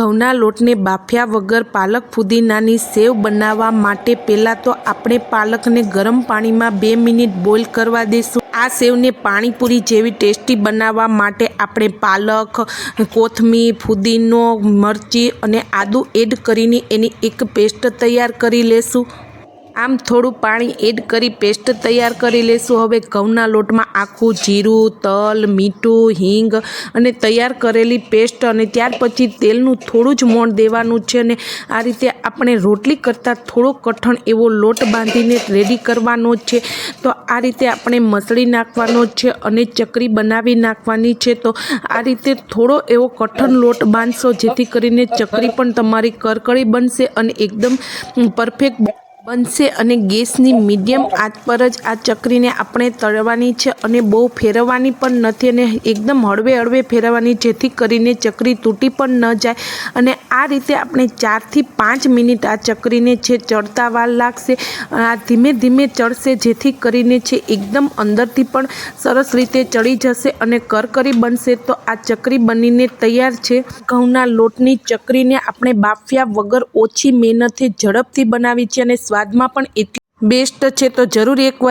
ઘઉંના લોટને બાફ્યા વગર પાલક ફુદીનાની સેવ બનાવવા માટે પહેલાં તો આપણે પાલકને ગરમ પાણીમાં બે મિનિટ બોઇલ કરવા દઈશું આ સેવને પાણીપુરી જેવી ટેસ્ટી બનાવવા માટે આપણે પાલક, કોથમીર, ફુદીનો, મરચી અને આદું એડ કરીને એની એક પેસ્ટ તૈયાર કરી લેશું. આમ થોડું પાણી એડ કરી પેસ્ટ તૈયાર કરી લેશું. હવે ઘઉંના લોટમાં આખું જીરું, તલ, મીઠું, હિંગ અને તૈયાર કરેલી પેસ્ટ અને ત્યાર પછી તેલનું થોડું જ મોણ દેવાનું છે અને આ રીતે આપણે રોટલી કરતાં થોડો કઠણ એવો લોટ બાંધીને રેડી કરવાનો છે. તો આ રીતે આપણે મસળી નાખવાનો છે અને ચકરી બનાવી નાખવાની છે. તો આ રીતે થોડો એવો કઠણ લોટ બાંધશો જેથી કરીને ચકરી પણ તમારી કરકળી બનશે અને એકદમ પરફેક્ટ બનશે અને ગેસની મીડિયમ આંચ પર જ આ ચકરીને આપણે તળવાની છે અને બહુ ફેરવવાની પણ નથી અને એકદમ હળવે હળવે ફેરવવાની, જેથી કરીને ચકરી તૂટી પણ ન જાય. અને આ રીતે આપણે ચારથી પાંચ મિનિટ આ ચકરીને છે ચડતા વાર લાગશે. આ ધીમે ધીમે ચડશે, જેથી કરીને છે એકદમ અંદરથી પણ સરસ રીતે ચડી જશે અને કરકરી બનશે. તો આ ચકરી બનીને તૈયાર છે. ઘઉંના લોટની ચકરીને આપણે બાફ્યા વગર ઓછી મહેનતે ઝડપથી બનાવી છે અને સ્વાદમાં પણ એટલી બેસ્ટ છે. તો જરૂર એકવાર